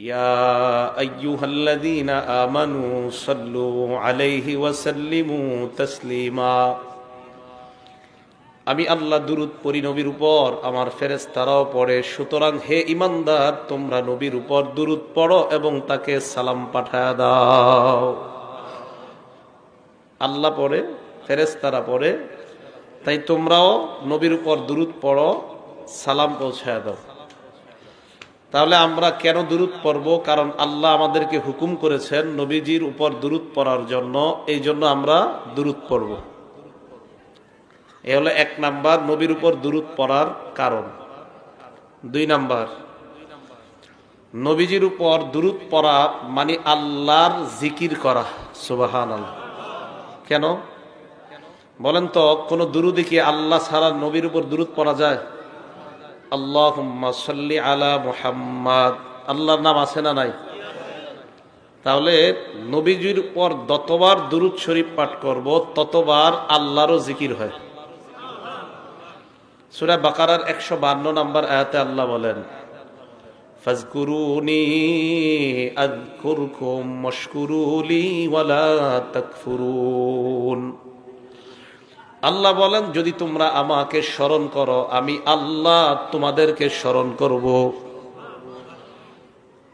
يا ايها الذين امنوا صلوا عليه وسلموا تسليما আমি আল্লাহ দুরুদ পড়ি নবীর উপর আমার ফেরেশতারাও পড়ে সুতরাং হে ইমানদার তোমরা নবীর উপর দুরুদ পড়ো এবং তাকে সালাম পাঠায় দাও আল্লাহ পড়ে ফেরেশতারা পড়ে তাই তোমরাও নবীর উপর দুরুদ পড়ো সালাম পৌঁছায় দাও তাহলে আমরা কেন দূরত পড়ব? কারণ আল্লাহ আমাদেরকে হুকুম করেছেন নবীজির উপর দুরুদ পড়ার জন্য, এই জন্য আমরা দূরত পড়ব। এ হলো এক নাম্বার, নবীর উপর দূরত পড়ার কারণ। দুই নাম্বার, নবীজির উপর দূরত পড়া মানে আল্লাহর জিকির করা সুবাহান কেন? বলেন তো, কোন দুরুদে কি আল্লাহ ছাড়া নবীর উপর দুরুদ পড়া যায়? আল্লাহ সাল্লি আলা মুহাম্মাদ। আল্লাহর নাম আছে না নাই? তাহলে নবীজির উপর যতবার দুরুদ শরীফ পাঠ করব, ততবার আল্লাহরও জিকির হয়। সুরা বাকারার একশো বান্ন নম্বর আয়াতে আল্লাহ বলেন, ফাজকুরুনি তাকফুরুন। আল্লাহ বলেন, যদি তোমরা আমাকে স্মরণ করো, আমি আল্লাহ তোমাদেরকে স্মরণ করব।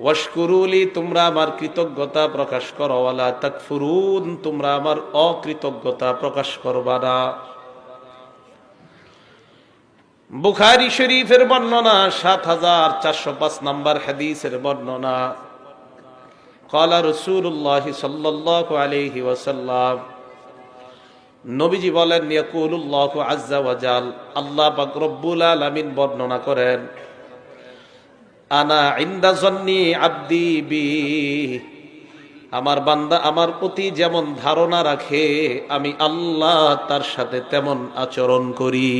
ওয়াশকুরুলি তোমরা আমার কৃতজ্ঞতা প্রকাশ করো। ওয়ালা তাকফুরুন, তোমরা আমার অকৃতজ্ঞতা প্রকাশ করবা না। বুখারি শরীফের বর্ণনা, সাত হাজার চারশো পাঁচ নম্বর হাদিসের বর্ণনা। কলা রসুল্লাহ সাল্লাহ আলহি ওয়াসাল্লাম নবীজি বলেন, ইয়াকুলুল্লাহ আজ্জা ওয়াজাল আল্লাহ পাক রব্বুল বর্ণনা করেন, আনা ইন্দা আব্দি বি। আমার বান্দা আমার প্রতি যেমন ধারণা রাখে, আমি আল্লাহ তার সাথে তেমন আচরণ করি।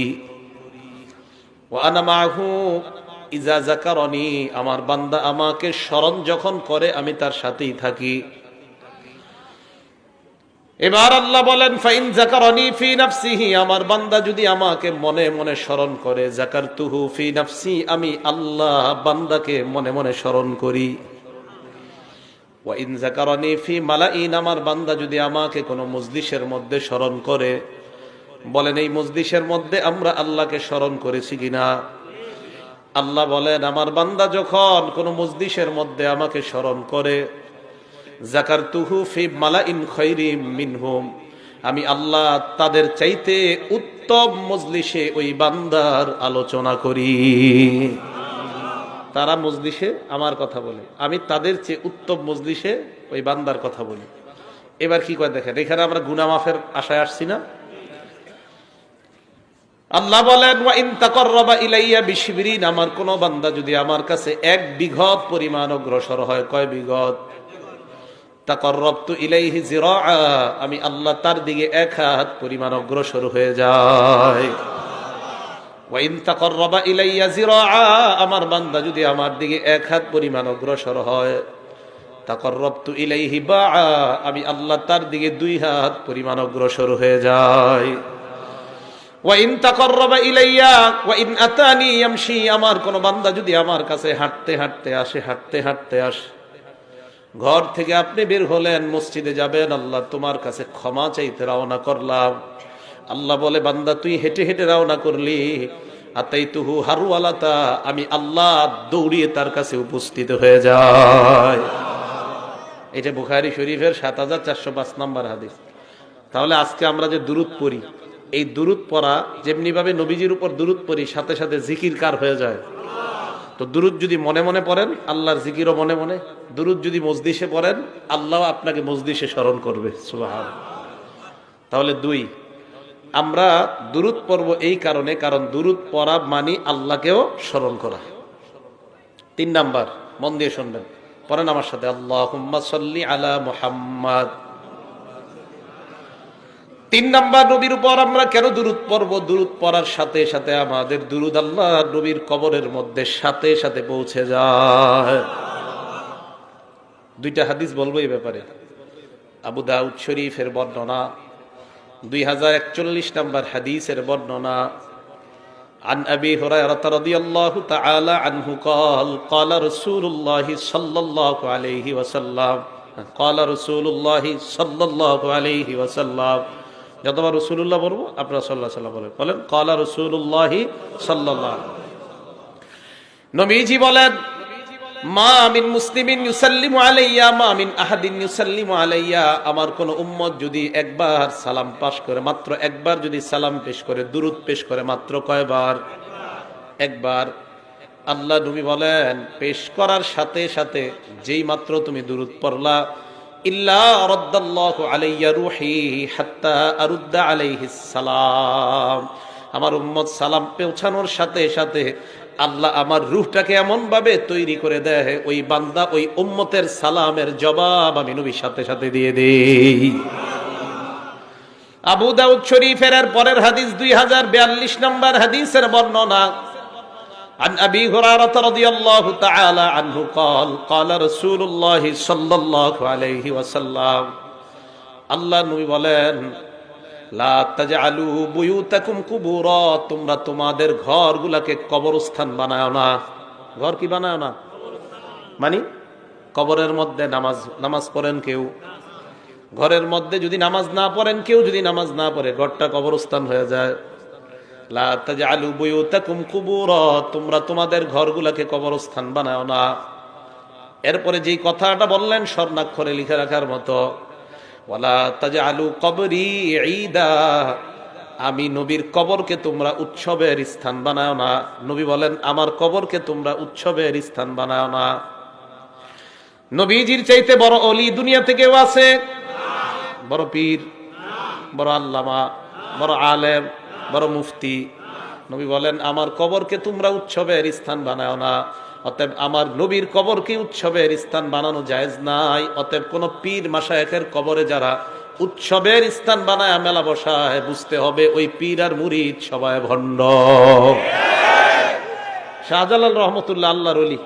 ও আনা মাহু ইজা জাকারনি। আমার বান্দা আমাকে স্মরণ যখন করে, আমি তার সাথেই থাকি। এবার আল্লাহ বলেন, ফাইন জাকারনি ফি নাফসিহি, আমার বান্দা যদি আমাকে মনে মনে স্মরণ করে জাকার তুহু ফি নাফসি, আমি আল্লাহ বান্দাকে মনে মনে স্মরণ করি। ওয়াইন জাকারনি ফি মালাইন, আমার বান্দা যদি আমাকে কোনো মজলিসের মধ্যে স্মরণ করে, বলেন, এই মজলিসের মধ্যে আমরা আল্লাহকে স্মরণ করেছি কিনা আল্লাহ বলেন, আমার বান্দা যখন কোন মজলিসের মধ্যে আমাকে স্মরণ করে আমি আল্লাহ তাদের চাইতে উত্তম মজলিসে ওই বান্দার আলোচনা করি। তারা মজলিসে আমার কথা বলে, আমি তাদের চেয়ে উত্তম মজলিসে ওই বান্দার কথা বলি। এবার কি করে দেখেন, এখানে আমরা গুনামাফের আশায় আসছি না? আল্লাহ বলেন ইলাইয়া আমার কোন বান্দা যদি আমার কাছে এক বিঘত পরিমাণ অগ্রসর হয়, কয় বিঘত? ইলাইহি আমি আল্লাহ তার দিকে এক হাত পরিমাণ অগ্রসর হয়ে যায় ওয়া ইন তাকাররাবা ইলাইয়া আমার বান্দা যদি আমার দিকে এক হাত পরিমাণ অগ্রসর হয় ইলাইহি আমি আল্লাহ তার দিকে দুই হাত পরিমাণ অগ্রসর হয়ে যায় ওয়াইন ইলাইয়া ওয়াইন আমার কোন বান্দা যদি আমার কাছে হাঁটতে হাঁটতে আসে, হাঁটতে হাঁটতে আসে ঘর থেকে আপনি বের হলেন, মসজিদে যাবেন, আল্লাহ তোমার কাছে ক্ষমা চাইতে রওনা করলাম। আল্লাহ বলে, বান্দা, তুই হেঁটে হেঁটে রওনা করলি। আতাই তুহু হারুয়ালাতা আমি আল্লাহ দৌড়িয়ে তার কাছে উপস্থিত হয়ে যায় এটা বুখারি শরীফের সাত হাজার চারশো পাঁচ নম্বর হাদিস। তাহলে আজকে আমরা যে দূরত পড়ি, এই দুরুদ পড়া যেমনি ভাবে নবীজির উপর দুরুদ পড়ি, সাথে সাথে জিকির কার হয়ে যায়? তো দুরুদ যদি মনে মনে পড়েন, আল্লাহর জিকিরও মনে মনে। দুরুদ যদি মজদিসে পড়েন, আল্লাহ আপনাকে মজদিসে স্মরণ করবে, সুবাহান। তাহলে দুই, আমরা দুরুদ পর্ব এই কারণে, কারণ দুরুদ পড়া মানি আল্লাহকেও স্মরণ করা। তিন নাম্বার, মন দিয়ে শুনবেন। পড়েন আমার সাথে আল্লাহ সাল্লি আলা মুহাম্মদ। তিন নাম্বার নবীর উপর আমরা কেন দুরুদ পড়বো দুরুদ পড়ার সাথে সাথে আমাদের দুরুদ আল্লাহ নবীর কবরের মধ্যে সাথে সাথে পৌঁছে যায় দুইটা হাদিস বলবো এই ব্যাপারে আবু দাউদ শরীফের বর্ণনা দুই হাজার একচল্লিশ নাম্বার হাদিসের বর্ণনা عن أبي هريرة رضي الله تعالى عنه قال قال رسول الله صلى الله عليه وسلم قال رسول الله صلى الله عليه وسلم যতবার রসুল্লাহ বলব, আপনারা সাল্লাহ সাল্লাম বলেন। বলেন, কলা রসুল্লাহি সাল্লাহ নবীজি বলেন আমার কোন যদি একবার সালাম পাশ করে, মাত্র একবার যদি সালাম পেশ করে পেশ করে, মাত্র কয়বার? একবার। আল্লাহ নবী বলেন, পেশ করার সাথে সাথে যেই মাত্র তুমি দুরুদ পড়লা আমার উম্মত সালাম পৌঁছানোর সাথে সাথে আল্লাহ আমার রুহটাকে এমন ভাবে তৈরি করে দেয়, ওই বান্দা ওই উম্মতের সালামের জবাব আমি নবীর সাথে সাথে দিয়ে দেই। আবু দাউদ শরীফের পরের হাদিস দুই হাজার বিয়াল্লিশ নম্বর হাদিসের বর্ণনা عن أبي هريرة رضي الله تعالى عنه قال قال رسول الله صلى الله عليه وسلم আল্লাহ নবী বলেন লা তাজআলু বুয়ুতাকুম কুবুরা তোমরা তোমাদের ঘরগুলাকে কবরস্থান বানায় না ঘর কি বানায় না মানে কবরের মধ্যে নামাজ নামাজ পড়েন কেউ ঘরের মধ্যে যদি নামাজ না পড়েন কেউ যদি নামাজ না পড়ে ঘরটা কবরস্থান হয়ে যায় লা তাজআলু বুয়ুতাকুম কুবুরা, তোমরা তোমাদের ঘরগুলাকে কবরস্থান বানাও না। এরপরে যেই কথাটা বললেন, স্বর্ণাক্ষরে লিখে রাখার মতো তাজআলু কবরি ঈদা, আমি নবীর কবরকে তোমরা উৎসবের স্থান বানাও না। নবী বলেন, আমার কবরকে তোমরা উৎসবের স্থান বানাও না। নবীজির চাইতে বড় অলি দুনিয়া থেকেও আছে। বড় পীর, বড় আল্লামা, বড় আলেম বড় মুফতি। নবী বলেন, আমার কবরকে তোমরা উৎসবের স্থান বানাও না। অতএব আমার নবীর কবরকে উৎসবের স্থান বানানো জায়েজ নাই। অতএব কোন পীর মাসায়েকের কবরে যারা উৎসবের স্থান বানায়, মেলা বসায়, বুঝতে হবে ওই পীর আর মুরিদ সবাই ভণ্ড। শাহজালাল রহমতুল্লাহ আল্লাহর অলি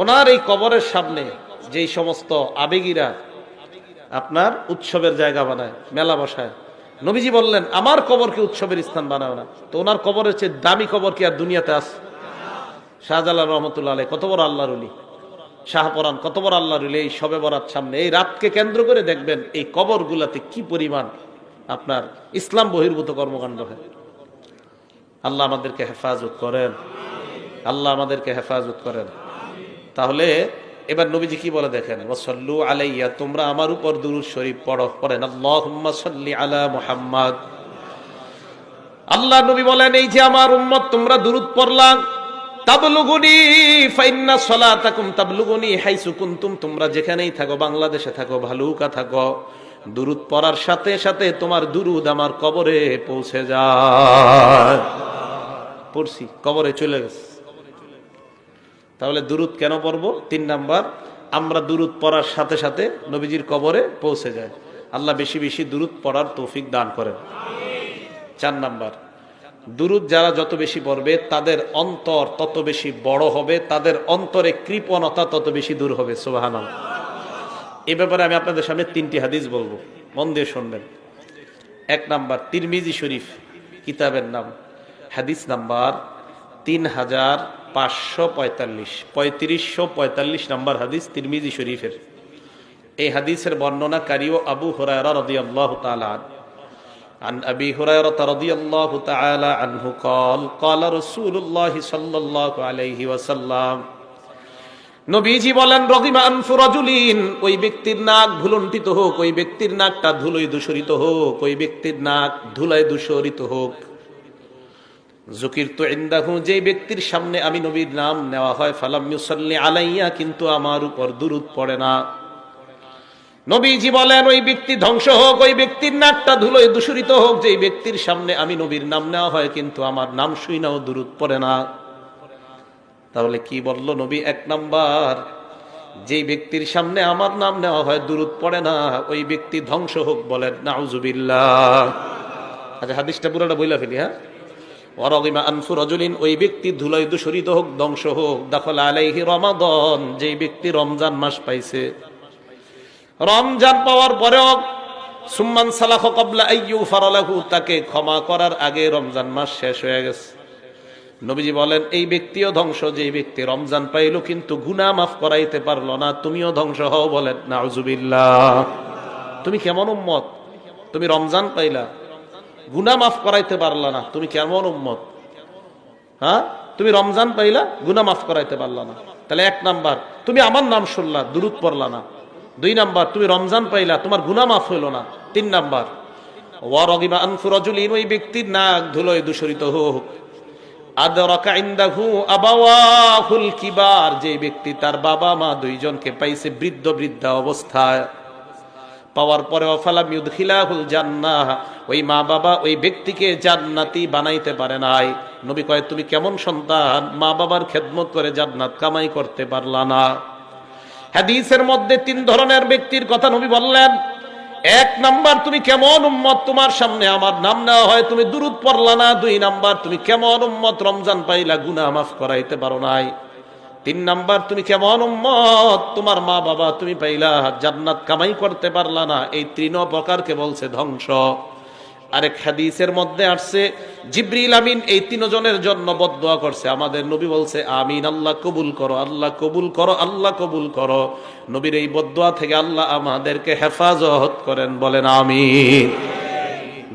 ওনার এই কবরের সামনে যেই সমস্ত আবেগীরা আপনার উৎসবের জায়গা বানায়, মেলা বসায় নবীজি বললেন, আমার কবরকে উৎসবের স্থান বানায় না। তো ওনার কবরের চেয়ে দামি কবর কি আর দুনিয়াতে আছে? শাহজালাল রহমতুল্লাহ আলাই কত বড় আল্লাহর উলি শাহপরান কত বড় আল্লাহর উলি এই সবে বরাত সামনে। এই রাতকে কেন্দ্র করে দেখবেন এই কবরগুলাতে কি পরিমাণ আপনার ইসলাম বহির্ভূত কর্মকাণ্ড হয়। আল্লাহ আমাদেরকে হেফাজত করেন। আল্লাহ আমাদেরকে হেফাজত করেন। তাহলে এবার নবীজি কি বলে দেখেন? ওসল্লু আলাইয়া, তোমরা আমার উপর দুরুদ শরীফ পড়ো। পড়েন, আল্লাহুম্মা আলা মুহাম্মাদ। আল্লাহ নবী বলেন, এই যে আমার উম্মত, তোমরা দুরুদ পড়লাম যেখানেই থাকো, বাংলাদেশে থাকো পড়ার সাথে সাথে তোমার দুরুদ আমার কবরে পৌঁছে পড়ছি, কবরে চলে গেছে। তাহলে দুরুদ কেন পড়ব? তিন নাম্বার, আমরা দুরুদ পড়ার সাথে সাথে নবীজির কবরে পৌঁছে যায় আল্লাহ বেশি বেশি দুরুদ পড়ার তৌফিক দান করেন। চার নাম্বার, দুরুদ যারা যত বেশি পড়বে, তাদের অন্তর তত বেশি বড় হবে, তাদের অন্তরে কৃপণতা তত বেশি দূর হবে সোহান এ ব্যাপারে আমি আপনাদের সামনে তিনটি হাদিস বলব। মন দিয়ে শুনবেন। এক নাম্বার, তিরমিজি শরীফ, কিতাবের নাম। হাদিস নাম্বার তিন হাজার পাঁচশো পঁয়তাল্লিশ পঁয়ত্রিশশো পঁয়তাল্লিশ নাম্বার হাদিস তিরমিজি শরীফের এই হাদিসের বর্ণনাকারীও আবু হরায়রা রদিয়াল্লাহ তাআলা عن أبي هريرة رضي الله تعالى عنه قال قال رسول الله صلى الله عليه وسلم নবীজি বলেন রদিমা আনফু রাজুলিন ওই ব্যক্তির নাক ভুলন্টিত হোক ওই ব্যক্তির নাকটা ধুলোয় দূষরিত হোক ওই ব্যক্তির নাক ধুলায় দূষরিত হোক জকির তো ইন্দাহু যে ব্যক্তির সামনে আমি নবীর নাম নেওয়া হয়, ফালাম ইউসাল্লি আলাইয়া, কিন্তু আমার উপর দুরুদ পড়ে না। নবীজি বলেন, ওই ব্যক্তি ধ্বংস হোক, ওই ব্যক্তির নাকটা ধুলোয় দূষরিত হোক যে ব্যক্তির সামনে আমি নবীর নাম নেওয়া হয়, কিন্তু আমার নাম শুই নাও দূরত পড়ে না। তাহলে কি বলল নবী? এক নাম্বার যে ব্যক্তির সামনে আমার নাম নেওয়া হয় দূরত পড়ে না, ওই ব্যক্তি ধ্বংস হোক বলেন, নাউজুবিল্লাহ। আচ্ছা হাদিসটা পুরোটা বইলা ফেলি হ্যাঁ? ওয়ারগিমা আনফু রজুলিন, ওই ব্যক্তি ধুলোয় দূষরিত হোক, ধ্বংস হোক, দখল আলাইহি রমাদন যে ব্যক্তি রমজান মাস পাইছে। রমজান পাওয়ার পরেও সুম্মান সালাহ কবলা আইয়ু ফারালাহু, তাকে ক্ষমা করার আগে রমজান মাস শেষ হয়ে গেছে। নবীজি বলেন, এই ব্যক্তিও ধ্বংস যে ব্যক্তি রমজান পাইল কিন্তু গুনা মাফ করাইতে পারল না, তুমিও ধ্বংস হও বলেন। নাউজুবিল্লাহ। তুমি কেমন উম্মত? তুমি রমজান পাইলা। গুনা মাফ করাইতে পারলা না। তুমি কেমন উম্মত? হ্যাঁ? তুমি রমজান পাইলা গুনা মাফ করাইতে পারলা না। তাহলে এক নাম্বার, তুমি আমার নাম শুনলা, দুরুদ পড়লা না। দুই নাম্বার, তুমি রমজান পাইলা, তোমার গুনা মাফ হইল না। তিন নাম্বার ওই ধুলোয় ব্যক্তি তার বাবা মা দুইজনকে পাইছে বৃদ্ধ বৃদ্ধা অবস্থায়। পাওয়ার পরে অফালাম ইউদখিলাহুল জান্নাহ। ওই মা বাবা ওই ব্যক্তিকে জান্নাতি বানাইতে পারে নাই। নবী কয়, তুমি কেমন সন্তান? মা বাবার খেদমত করে জান্নাত কামাই করতে পারলা না। হাদিসের মধ্যে তিন ধরনের ব্যক্তির কথা নবী বললেন। এক নাম্বার, তুমি কেমন উম্মত তোমার সামনে? আমার নাম নেওয়া হয়, তুমি দূরত পড়লা না? দুই নাম্বার, তুমি কেমন উম্মত? রমজান পাইলা গুনা মাফ করাইতে পারো নাই। তিন নাম্বার, তুমি কেমন উম্মত? তোমার মা বাবা তুমি পাইলা, জান্নাত কামাই করতে পারলা না। এই তৃণ প্রকারকে বলছে ধ্বংস। আরেক হাদিসের মধ্যে আসছে, জিব্রিল আমিন এই তিনজনের জন্য বদদোয়া করছে। আমাদের নবী বলছে, আমিন, আল্লাহ কবুল করো, আল্লাহ কবুল করো, আল্লাহ কবুল করো। নবীর এই বদদোয়া থেকে আল্লাহ আমাদেরকে হেফাজত করেন, বলেন, আমিন।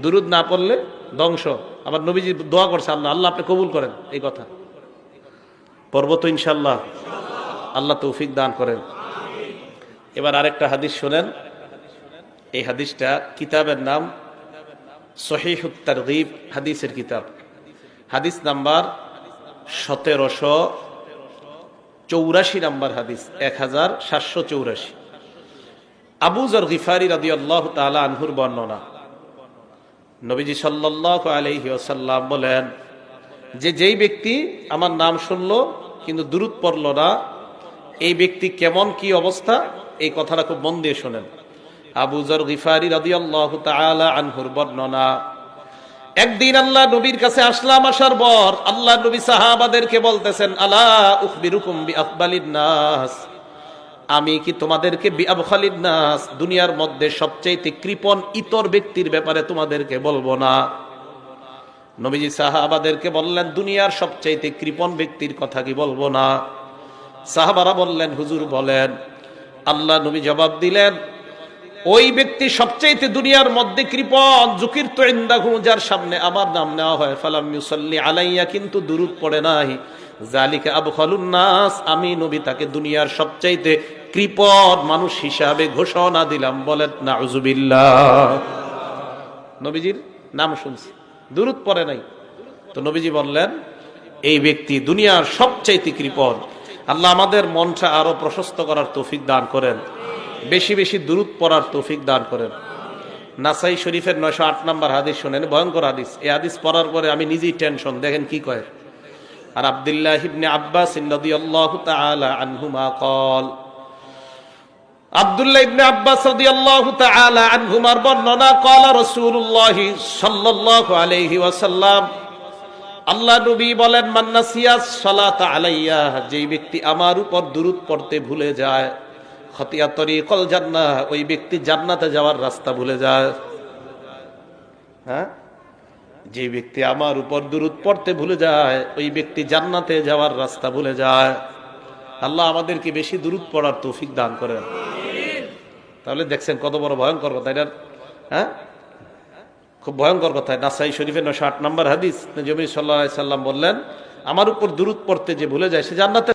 দুরুদ না পড়লে ধ্বংস। আবার নবীজি দোয়া করছে, আল্লাহ আল্লাহ আপনি কবুল করেন। এই কথা। পর্ব তো ইনশাল্লাহ আল্লাহ তৌফিক দান করেন। এবার আরেকটা হাদিস শোনেন। এই হাদিসটা কিতাবের নাম সহিহুত তারগিব, হাদিসের কিতাব। হাদিস নাম্বার সতেরোশো চৌরাশি নাম্বার হাদিস এক হাজার সাতশো চৌরাশি। আবুজর গিফারি রাদি আল্লাহ তালা আনহুর বর্ণনা। নবীজি সাল্লাহ আলহি ওসাল্লাম বলেন, যে যেই ব্যক্তি আমার নাম শুনল কিন্তু দূরত পড়ল না, এই ব্যক্তি কেমন কি অবস্থা? এই কথাটা খুব মন দিয়ে শোনেন। আবু জর গিফারি রাদিয়াল্লাহু তাআলা আনহুর বর্ণনা, একদিন আল্লাহ নবীর কাছে আসলাম, আসার পর আল্লাহ নবী সাহাবাদেরকে বলতেছেন, আলা উখবিরুকুম বিআফদালিন নাস? আমি কি তোমাদেরকে বিআবখালিন নাস? দুনিয়ার মধ্যে সবচেয়ে কৃপণ ইতর ব্যক্তির ব্যাপারে তোমাদেরকে বলব না। নবীজি সাহাবাদেরকে বললেন, দুনিয়ার সবচাইতে কৃপণ ব্যক্তির কথা কি বলব না? সাহাবারা বললেন, হুজুর বলেন। আল্লাহ নবী জবাব দিলেন ওই ব্যক্তি সবচাইতে দুনিয়ার মধ্যে কৃপণ জুকির তো যার সামনে আমার নাম নেওয়া হয়। ফালাম ইউসাল্লি আলাইয়া, কিন্তু দুরুদ পড়ে নাই। জালিকা আবু নাস, আমি নবী তাকে দুনিয়ার সবচাইতে কৃপণ মানুষ হিসাবে ঘোষণা দিলাম। বলেন, নাউজুবিল্লাহ। নবীজির নাম শুনছি। দূরত পড়ে নাই। তো নবীজি বললেন, এই ব্যক্তি দুনিয়ার সবচাইতে কৃপণ। আল্লাহ আমাদের মনটা আরও প্রশস্ত করার তৌফিক দান করেন। বেশি বেশি দূরত পড়ার তৌফিক দান করেন। নাসাই শরীফের নয়শো আট নম্বর হাদিস শোনেন, ভয়ঙ্কর হাদিস। এই হাদিস পড়ার পরে আমি নিজেই টেনশন দেখেন কি কয়। আর আবদুল্লাহ ইবনে আব্বাস কল আব্দুল্লাহ ইবনে আব্বাস রাদিয়াল্লাহু তাআলা আনহুমার বর্ণনা রাসূলুল্লাহ সাল্লাল্লাহু আলাইহি ওয়াসাল্লাম, আল্লাহ নবী বলেন, মান নাসিয়াস সালাতা আলাইয়া যেই ব্যক্তি আমার উপর দুরূদ পড়তে ভুলে যায় খতিয়া তরিকল জান্নাহ, ওই ব্যক্তি জান্নাতে যাওয়ার রাস্তা ভুলে যায়। হ্যাঁ? যে ব্যক্তি আমার উপর দূরত পড়তে ভুলে যায়, ওই ব্যক্তি জান্নাতে যাওয়ার রাস্তা ভুলে যায়। আল্লাহ আমাদেরকে বেশি দূরত পড়ার তৌফিক দান করেন। তাহলে দেখছেন কত বড় ভয়ঙ্কর কথা, এটা হ্যাঁ? খুব ভয়ঙ্কর কথা নাসাই শরীফের নশো আট নম্বর হাদিস। জমি সাল্লাহ সাল্লাম বললেন, আমার উপর দূরত পড়তে যে ভুলে যায়, সে জান্নাতে